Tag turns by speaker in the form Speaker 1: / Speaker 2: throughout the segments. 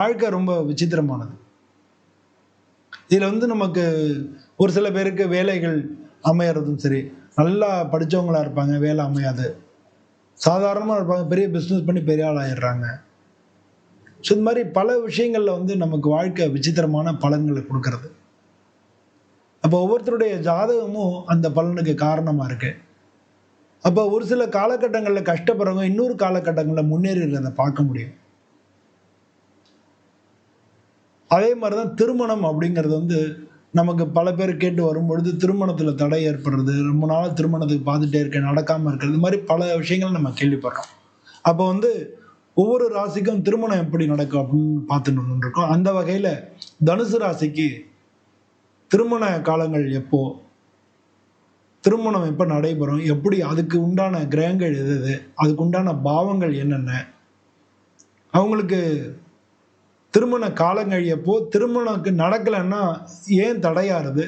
Speaker 1: வாழ்க்கை ரொம்ப விசித்திரமானது. இதில் வந்து நமக்கு ஒரு சில பேருக்கு வேலைகள் அமையறதும் சரி நல்லா படித்தவங்களா இருப்பாங்க வேலை அமையாது. சாதாரணமாக இருப்பாங்க பெரிய பிஸ்னஸ் பண்ணி பெரிய ஆள் ஆயிடுறாங்க. ஸோ இந்த மாதிரி பல விஷயங்களில் வந்து நமக்கு வாழ்க்கை விசித்திரமான பலன்களை கொடுக்கறது. அப்போ ஒவ்வொருத்தருடைய ஜாதகமும் அந்த பலனுக்கு காரணமாக இருக்கு. அப்போ ஒரு சில காலகட்டங்களில் கஷ்டப்படுறவங்க இன்னொரு காலகட்டங்களில் முன்னேறி இருக்கிறத பார்க்க முடியும். அதே மாதிரி தான் திருமணம் அப்படிங்கிறது வந்து நமக்கு பல பேர் கேட்டு வரும்பொழுது திருமணத்தில் தடை ஏற்படுறது ரொம்ப நாளாக திருமணத்துக்கு பார்த்துட்டே இருக்க நடக்காமல் இருக்கிறது இது மாதிரி பல விஷயங்கள் நம்ம கேள்விப்படுறோம். அப்போ வந்து ஒவ்வொரு ராசிக்கும் திருமணம் எப்படி நடக்கும் அப்படின்னு பார்த்துட்டு இருக்கோம் அந்த வகையில் தனுசு ராசிக்கு திருமண காலங்கள் எப்போ திருமணம் எப்போ நடைபெறும் எப்படி அதுக்கு உண்டான கிரகங்கள் எது எது அதுக்கு உண்டான பாவங்கள் என்னென்ன அவங்களுக்கு திருமண காலம் கழியப்போ திருமணக்கு நடக்கலைன்னா ஏன் தடையாருது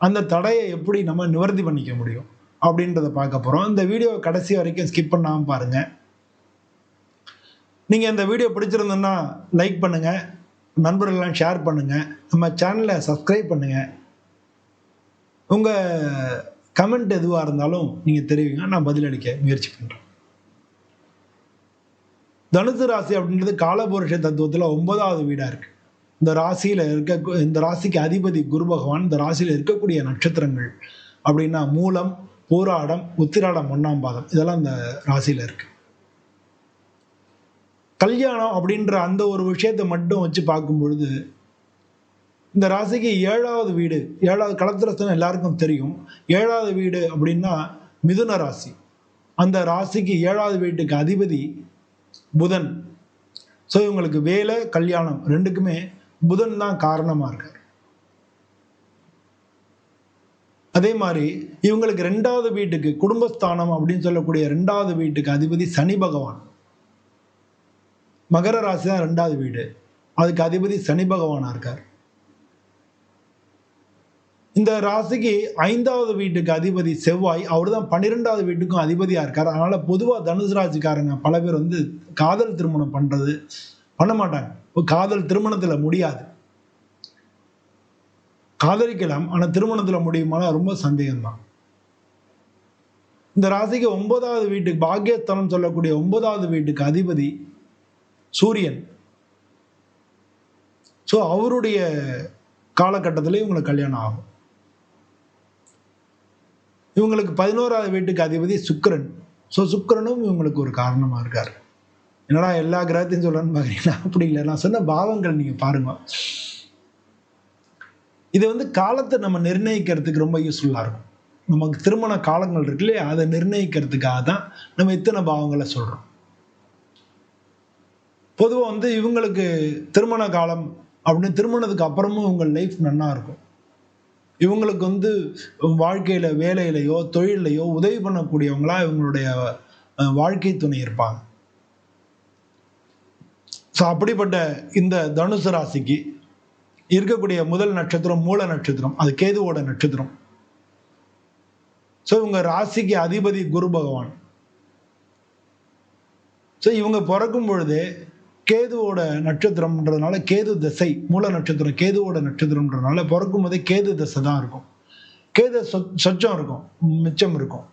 Speaker 1: அந்த தடையை எப்படி நம்ம நிவர்த்தி பண்ணிக்க முடியும்? அப்படின்றத பார்க்க போகிறோம் இந்த வீடியோ கடைசி வரைக்கும் ஸ்கிப் பண்ணாமல் பாருங்கள் நீங்கள் இந்த வீடியோ பிடிச்சிருந்தோன்னா லைக் பண்ணுங்கள் நண்பர்கள்லாம் ஷேர் பண்ணுங்கள் நம்ம சேனலை சப்ஸ்கிரைப் பண்ணுங்கள் உங்கள் கமெண்ட் எதுவாக இருந்தாலும் நீங்கள் தெரிவிங்க. நான் பதிலளிக்க முயற்சி பண்ணுறேன் தனுசு ராசி அப்படின்றது காலபுருஷ தத்துவத்தில் ஒன்பதாவது வீடாக இருக்கு. இந்த ராசியில் இருக்க இந்த ராசிக்கு அதிபதி குரு பகவான் இந்த ராசியில் இருக்கக்கூடிய நட்சத்திரங்கள் அப்படின்னா மூலம் போராடம் உத்திராடம் ஒன்றாம் பாதம். இதெல்லாம் இந்த ராசியில் இருக்கு. கல்யாணம் அப்படின்ற அந்த ஒரு விஷயத்தை மட்டும் வச்சு பார்க்கும் பொழுது இந்த ராசிக்கு ஏழாவது வீடு ஏழாவது களத்திரஸ்தனம் எல்லாருக்கும் தெரியும். ஏழாவது வீடு அப்படின்னா மிதுன ராசி. அந்த ராசிக்கு ஏழாவது வீட்டுக்கு அதிபதி புதன். ஸோ இவங்களுக்கு வேலை கல்யாணம் ரெண்டுக்குமே புதன் தான் காரணமாக இருக்கார். அதே மாதிரி இவங்களுக்கு ரெண்டாவது வீட்டுக்கு குடும்பஸ்தானம் அப்படின்னு சொல்லக்கூடிய ரெண்டாவது வீட்டுக்கு அதிபதி சனி பகவான். மகர ராசி தான் ரெண்டாவது வீடு. அதுக்கு அதிபதி சனி பகவானா இருக்கார். இந்த ராசிக்கு ஐந்தாவது வீட்டுக்கு அதிபதி செவ்வாய் அவர் தான் பன்னிரெண்டாவது வீட்டுக்கும் அதிபதியாக இருக்கார். அதனால் பொதுவாக தனுசு ராசிக்காரங்க பல பேர் வந்து காதல் திருமணம் பண்ணுறது பண்ண மாட்டாங்க. காதல் திருமணத்தில் முடியாது. காதலிக்கலாம் ஆனால் திருமணத்தில் முடியுமானா ரொம்ப சந்தேகம்தான். இந்த ராசிக்கு ஒன்பதாவது வீட்டுக்கு பாக்கியஸ்தலம் சொல்லக்கூடிய ஒன்பதாவது வீட்டுக்கு அதிபதி சூரியன். ஸோ அவருடைய காலகட்டத்திலே இவங்களுக்கு கல்யாணம் ஆகும். இவங்களுக்கு பதினோராவது வீட்டுக்கு அதிபதி சுக்கரன். ஸோ சுக்கரனும் இவங்களுக்கு ஒரு காரணமாக இருக்கார். என்னடா எல்லா கிரகத்தையும் சொல்லணும்னு பார்க்குறீங்களா அப்படி இல்லை. நான் சொன்ன பாவங்கள் நீங்கள் பாருங்க. இது வந்து காலத்தை நம்ம நிர்ணயிக்கிறதுக்கு ரொம்ப யூஸ்ஃபுல்லாக இருக்கும். நமக்கு திருமண காலங்கள் இருக்கு இல்லையா? அதை நிர்ணயிக்கிறதுக்காக தான் நம்ம இத்தனை பாவங்களை சொல்கிறோம் பொதுவாக வந்து இவங்களுக்கு திருமண காலம் அப்படின்னு திருமணத்துக்கு அப்புறமும் உங்கள் லைஃப் நல்லா இருக்கும். இவங்களுக்கு வந்து வாழ்க்கையில் வேலையிலையோ தொழிலையோ உதவி பண்ணக்கூடியவங்களா இவங்களுடைய வாழ்க்கை துணை இருப்பாங்க. ஸோ அப்படிப்பட்ட இந்த தனுசு ராசிக்கு இருக்கக்கூடிய முதல் நட்சத்திரம் மூல நட்சத்திரம் அது கேதுவோட நட்சத்திரம். ஸோ இவங்க ராசிக்கு அதிபதி குரு பகவான். ஸோ இவங்க பிறக்கும் பொழுது கேதுவோட நட்சத்திரம்ன்றதுனால கேது தசை மூல நட்சத்திரம் கேதுவோட நட்சத்திரம்ன்றதுனால பிறக்கும் போதே கேது தசை தான் இருக்கும். கேது சொச்சம் இருக்கும் மிச்சம் இருக்கும்.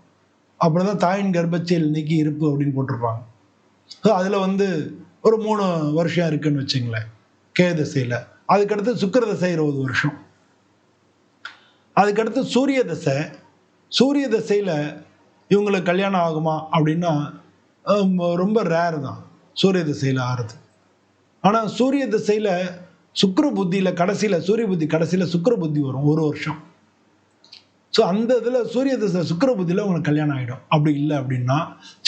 Speaker 1: அப்படிதான் தாயின் கர்ப்பத்தில் நீக்கி இருப்பு அப்படின்னு போட்டிருப்பாங்க. ஸோ அதில் வந்து ஒரு மூணு வருஷம் இருக்குன்னு வச்சுங்களேன் கே தசையில். அதுக்கடுத்து சுக்கர தசை இருபது வருஷம். அதுக்கடுத்து சூரிய தசை. சூரிய திசையில் இவங்களுக்கு கல்யாணம் ஆகுமா அப்படின்னா ரொம்ப ரேர் தான். சூரிய திசையில் ஆறுது. ஆனால் சூரிய திசையில் சுக்கர புத்தியில் கடைசியில் சூரிய புத்தி கடைசியில் சுக்கர புத்தி வரும் ஒரு வருஷம். ஸோ அந்த இதில் சூரிய திசை சுக்கர புத்தியில் உங்களுக்கு கல்யாணம் ஆகிடும் அப்படி இல்லை அப்படின்னா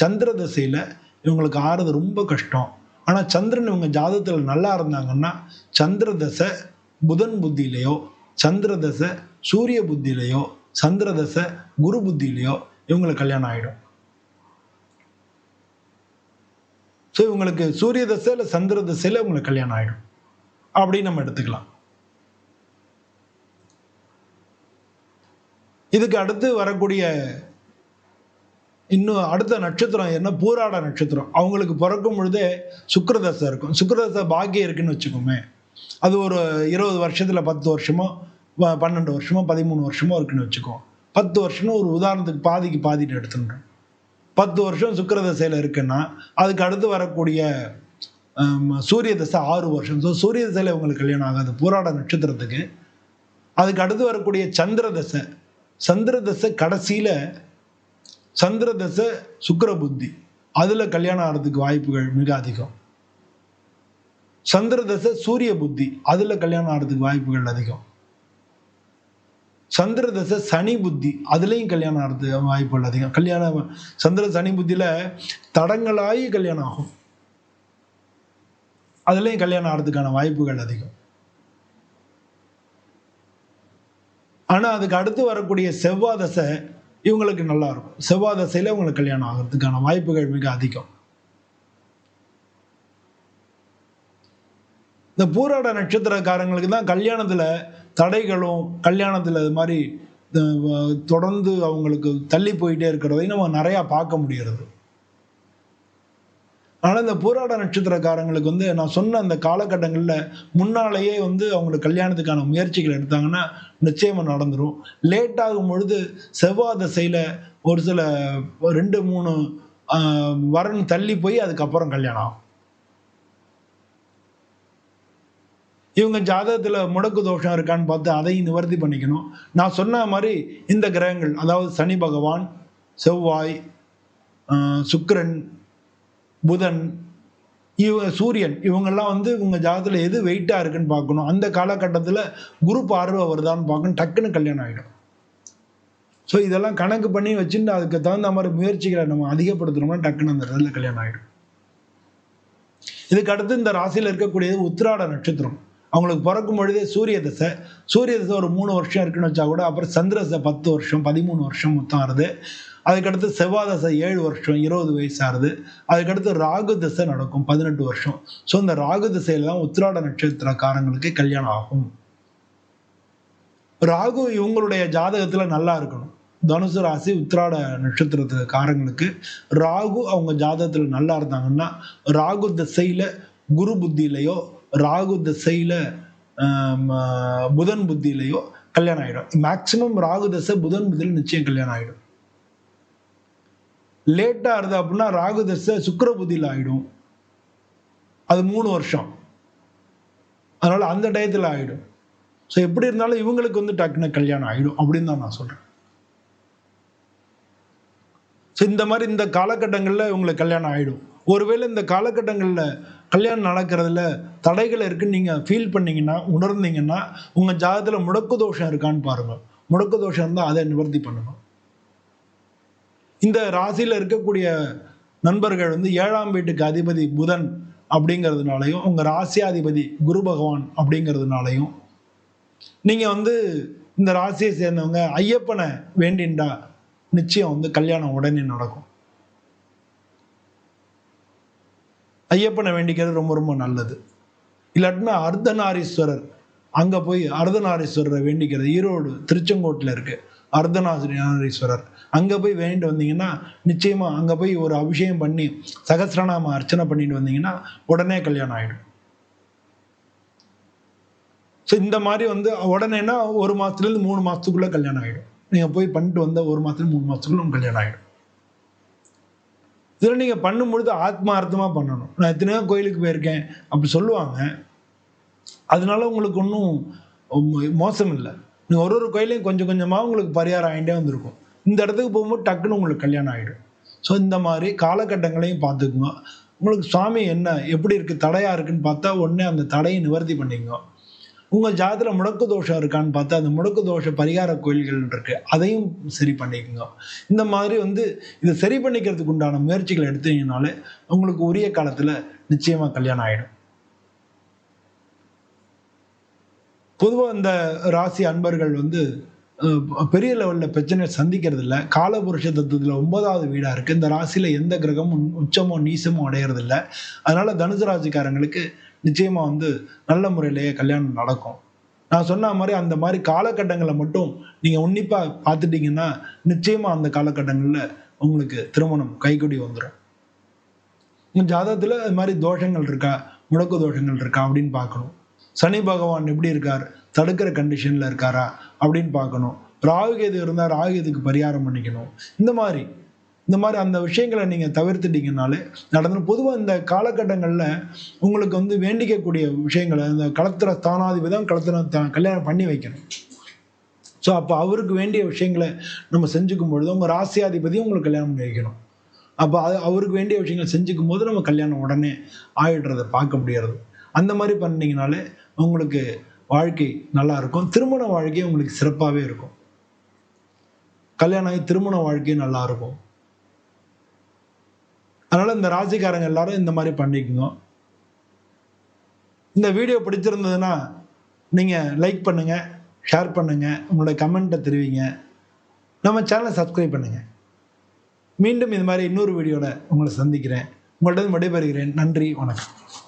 Speaker 1: சந்திர திசையில் இவங்களுக்கு ஆறுறது ரொம்ப கஷ்டம். ஆனால் சந்திரன் இவங்க ஜாதகத்தில் நல்லா இருந்தாங்கன்னா சந்திர தசை புதன் புத்தியிலையோ சந்திர தசை சூரிய புத்தியிலையோ சந்திர தசை குரு புத்தியிலையோ இவங்களுக்கு கல்யாணம் ஆகிடும் ஸோ இவங்களுக்கு சூரிய தசை இல்லை சந்திர தசையில் இவங்களுக்கு கல்யாணம் ஆகிடும் அப்படின்னு நம்ம எடுத்துக்கலாம். இதுக்கு அடுத்து வரக்கூடிய இன்னும் அடுத்த நட்சத்திரம் என்ன? பூராட நட்சத்திரம். அவங்களுக்கு பிறக்கும் பொழுதே சுக்கரதசை இருக்கும். சுக்கரதசை பாக்கியம் இருக்குன்னு வச்சுக்கோமே. அது ஒரு இருபது வருஷத்தில் பத்து வருஷமோ ப- பன்னெண்டு வருஷமோ பதிமூணு வருஷமோ இருக்குன்னு வச்சுக்கோ. பத்து வருஷம்னு ஒரு உதாரணத்துக்கு பாதிக்கு பாதிட்டு எடுத்துன்றோம் பத்து வருஷம் சுக்கிரதசையில் இருக்குன்னா அதுக்கு அடுத்து வரக்கூடிய சூரிய தசை ஆறு வருஷம். ஸோ சூரிய தசையில் உங்களுக்கு கல்யாணம் ஆகாது. பூராட நட்சத்திரத்துக்கு. அதுக்கு அடுத்து வரக்கூடிய சந்திர தசை சந்திர தசை கடைசியில் சந்திர தசை சுக்கர புத்தி அதில் கல்யாணம் ஆகிறதுக்கு வாய்ப்புகள் மிக அதிகம். சந்திர தசை சூரிய புத்தி அதில் கல்யாணம் ஆகிறதுக்கு வாய்ப்புகள் அதிகம். சந்திர தசை சனி புத்தி. அதுலேயும் கல்யாணம் ஆகிறதுக்கு வாய்ப்புகள் அதிகம். கல்யாணம் சந்திர சனி புத்தியில் தடங்களாகி கல்யாணம் ஆகும். அதுலேயும் கல்யாணம் ஆகிறதுக்கான வாய்ப்புகள் அதிகம். ஆனால் அதுக்கு அடுத்து வரக்கூடிய செவ்வாய் தசை இவங்களுக்கு நல்லா இருக்கும். செவ்வாய் தசையில் இவங்களுக்கு கல்யாணம் ஆகிறதுக்கான வாய்ப்புகள் மிக அதிகம். இந்த பூராட நட்சத்திரக்காரங்களுக்கு தான் கல்யாணத்தில் தடைகளும் கல்யாணத்தில் இது மாதிரி தொடர்ந்து அவங்களுக்கு தள்ளி போயிட்டே இருக்கிறதையும் நம்ம நிறையா பார்க்க முடிகிறது. அதனால் இந்த போராட நட்சத்திரக்காரங்களுக்கு வந்து நான் சொன்ன அந்த காலகட்டங்களில் முன்னாலேயே வந்து அவங்களுக்கு கல்யாணத்துக்கான முயற்சிகள் எடுத்தாங்கன்னா நிச்சயமாக நடந்துடும் லேட் ஆகும் பொழுது செவ்வாய் திசையில் ஒரு சில ரெண்டு மூணு வரன் தள்ளி போய் அதுக்கப்புறம் கல்யாணம் ஆகும். இவங்க ஜாதகத்தில் முடக்கு தோஷம் இருக்கான்னு பார்த்து அதையும் நிவர்த்தி பண்ணிக்கணும். நான் சொன்ன மாதிரி இந்த கிரகங்கள் அதாவது சனி பகவான் செவ்வாய் சுக்கரன் புதன் இவ சூரியன் இவங்கெல்லாம் வந்து இவங்க ஜாதகத்தில் எது வெயிட்டாக இருக்குன்னு பார்க்கணும். அந்த காலகட்டத்தில் குரு பார்வை வருதான்னு பார்க்கணும். டக்குன்னு கல்யாணம் ஆகிடும் ஸோ இதெல்லாம் கணக்கு பண்ணி வச்சுட்டு அதுக்கு தகுந்த மாதிரி முயற்சிகளை நம்ம அதிகப்படுத்தணும்னா டக்குன்னு அந்த இடத்துல கல்யாணம் ஆகிடும் இதுக்கு அடுத்து இந்த ராசியில் இருக்கக்கூடியது உத்திராட நட்சத்திரம். அவங்களுக்கு பிறக்கும் பொழுதே சூரிய தசை. சூரிய தசை ஒரு மூணு வருஷம் இருக்குன்னு வச்சா கூட அப்புறம் சந்திர தசை பத்து வருஷம் பதிமூணு வருஷம் மொத்தம் ஆறுது. அதுக்கடுத்து செவ்வாய் தசை ஏழு வருஷம் இருபது வயசு ஆறுது. அதுக்கடுத்து ராகு தசை நடக்கும் பதினெட்டு வருஷம். ஸோ இந்த ராகு திசையில தான் உத்திராட நட்சத்திரக்காரங்களுக்கு கல்யாணம் ஆகும். ராகு இவங்களுடைய ஜாதகத்துல நல்லா இருக்கணும். தனுசு ராசி உத்திராட நட்சத்திரத்துக்காரங்களுக்கு ராகு அவங்க ஜாதகத்தில் நல்லா இருந்தாங்கன்னா ராகு திசையில் குரு புத்தியிலையோ ராகு திசையில புதன் புத்தியிலையோ கல்யாணம் ஆகிடும் மேக்சிமம் ராகு தசை புதன் புத்தியில் நிச்சயம் கல்யாணம் ஆயிடும். லேட்டாக இருது அப்படின்னா ராகு தசை சுக்கர புத்தியில் ஆகிடும் அது மூணு வருஷம். அதனால அந்த டயத்தில் ஆகிடும் ஸோ எப்படி இருந்தாலும் இவங்களுக்கு வந்து டக்குன்னு கல்யாணம் ஆகிடும் அப்படின்னு தான் நான் சொல்கிறேன் ஸோ இந்த மாதிரி இந்த காலகட்டங்களில் இவங்களுக்கு கல்யாணம் ஆகிடும் ஒருவேளை இந்த காலகட்டங்களில் கல்யாணம் நடக்கிறதுல தடைகள் இருக்குன்னு நீங்கள் ஃபீல் பண்ணீங்கன்னா உணர்ந்தீங்கன்னா உங்கள் ஜாதகத்தில் முடக்கு தோஷம் இருக்கான்னு பாருங்கள் முடக்கு தோஷம் இருந்தால் அதை நிவர்த்தி பண்ணணும். இந்த ராசியில் இருக்கக்கூடிய நண்பர்கள் வந்து ஏழாம் வீட்டுக்கு அதிபதி புதன் அப்படிங்கிறதுனாலையும் உங்கள் ராசியாதிபதி குரு பகவான் அப்படிங்கிறதுனாலையும் நீங்கள் வந்து இந்த ராசியை சேர்ந்தவங்க ஐயப்பனை வேண்டிண்டா நிச்சயம் வந்து கல்யாணம் உடனே நடக்கும். ஐயப்பனை வேண்டிக்கிறது ரொம்ப ரொம்ப நல்லது. இல்லாட்டினா அர்த்தநாரீஸ்வரர். அங்கே போய் அர்த்தநாரீஸ்வரரை வேண்டிக்கிறது. ஈரோடு திருச்செங்கோட்டில் இருக்கு. அர்த்தநாரீஸ்வரர். அங்கே போய் வேண்டிட்டு வந்தீங்கன்னா நிச்சயமாக அங்கே போய் ஒரு அபிஷேகம் பண்ணி சகசிரநாம அர்ச்சனை பண்ணிட்டு வந்தீங்கன்னா உடனே கல்யாணம் ஆகிடும் ஸோ இந்த மாதிரி வந்து உடனேனா ஒரு மாதத்துலேருந்து மூணு மாதத்துக்குள்ளே கல்யாணம் ஆகிடும் நீங்கள் போய் பண்ணிட்டு வந்த ஒரு மாதத்துல மூணு மாசத்துக்குள்ள கல்யாணம் ஆகிடும் இதில் நீங்கள் பண்ணும்பொழுது ஆத்மார்த்தமாக பண்ணணும். நான் எத்தனையோ கோயிலுக்கு போயிருக்கேன் அப்படி சொல்லுவாங்க. அதனால உங்களுக்கு ஒன்றும் மோசம் இல்லை. நீங்கள் ஒரு ஒரு கோயிலையும் கொஞ்சம் கொஞ்சமாக உங்களுக்கு பரிகாரம் ஆகிட்டே வந்திருக்கும். இந்த இடத்துக்கு போகும்போது டக்குன்னு உங்களுக்கு கல்யாணம் ஆகிடும் ஸோ இந்த மாதிரி காலகட்டங்களையும் பார்த்துக்குங்க. உங்களுக்கு சுவாமி என்ன எப்படி இருக்குது தடையாக இருக்குன்னு பார்த்தா உடனே அந்த தடையை நிவர்த்தி பண்ணிக்கோ உங்கள் ஜாதத்தில் முடக்கு தோஷம் இருக்கான்னு பார்த்தா அந்த முடக்கு தோஷ பரிகார கோயில்கள் இருக்கு. அதையும் சரி பண்ணிக்கோங்க. இந்த மாதிரி வந்து இதை சரி பண்ணிக்கிறதுக்கு உண்டான முயற்சிகள் எடுத்தீங்கனாலே உங்களுக்கு உரிய காலத்தில் நிச்சயமாக கல்யாணம் ஆகிடும் பொதுவாக இந்த ராசி அன்பர்கள் வந்து அஹ், பெரிய லெவலில் பிரச்சனை சந்திக்கிறது இல்லை காலபுருஷ தத்துவத்தில் ஒன்பதாவது வீடாக இருக்குது இந்த ராசியில் எந்த கிரகமும் உச்சமோ நீசமோ அடையிறதில்ல. அதனால் அதனால தனுசு ராசிக்காரங்களுக்கு நிச்சயமாக வந்து நல்ல முறையிலேயே கல்யாணம் நடக்கும். நான் சொன்ன மாதிரி அந்த மாதிரி காலகட்டங்களை மட்டும் நீங்கள் உன்னிப்பாக பார்த்துட்டீங்கன்னா நிச்சயமாக அந்த காலகட்டங்களில் உங்களுக்கு திருமணம் கைகூடி வந்துடும் உங்கள் ஜாதகத்தில் அது மாதிரி தோஷங்கள் இருக்கா? முடக்கு தோஷங்கள் இருக்கா? அப்படின்னு பார்க்கணும். சனி பகவான் எப்படி இருக்கார்? தடுக்கிற கண்டிஷனில் இருக்காரா? அப்படின்னு பார்க்கணும். ராகுகேது இருந்தால் ராகுகேதுக்கு பரிகாரம் பண்ணிக்கணும். இந்த மாதிரி இந்த மாதிரி அந்த விஷயங்களை நீங்கள் தவிர்த்துட்டீங்கனாலே நடந்து பொதுவாக இந்த காலகட்டங்களில் உங்களுக்கு வந்து வேண்டிக்கக்கூடிய விஷயங்களை இந்த களத்துற ஸ்தானாதிபதி தான் கல்யாணம் பண்ணி வைக்கணும். ஸோ அப்போ அவருக்கு வேண்டிய விஷயங்களை நம்ம செஞ்சுக்கும் பொழுது உங்கள் ராசியாதிபதியும் உங்களுக்கு கல்யாணம் பண்ணி வைக்கணும். அப்போ அது அவருக்கு வேண்டிய விஷயங்களை செஞ்சுக்கும் போது நம்ம கல்யாணம் உடனே ஆயிடுறதை பார்க்க முடியாது அந்த மாதிரி பண்ணிங்கனாலே உங்களுக்கு வாழ்க்கை நல்லா இருக்கும். திருமண வாழ்க்கை உங்களுக்கு சிறப்பாகவே இருக்கும். கல்யாணம் ஆகி திருமண வாழ்க்கை நல்லா இருக்கும். அதனால இந்த ராசிக்காரங்க எல்லாரும் இந்த மாதிரி பண்ணிக்கோங்க. இந்த வீடியோ பிடிச்சிருந்ததுன்னா நீங்கள் லைக் பண்ணுங்கள் ஷேர் பண்ணுங்கள் உங்களோட கமெண்ட்டை தெரிவிங்க. நம்ம சேனலை சப்ஸ்கிரைப் பண்ணுங்கள் மீண்டும் இது மாதிரி இன்னொரு வீடியோவில் உங்களை சந்திக்கிறேன். உங்கள்கிட்ட விடைபெறுகிறேன். நன்றி வணக்கம்.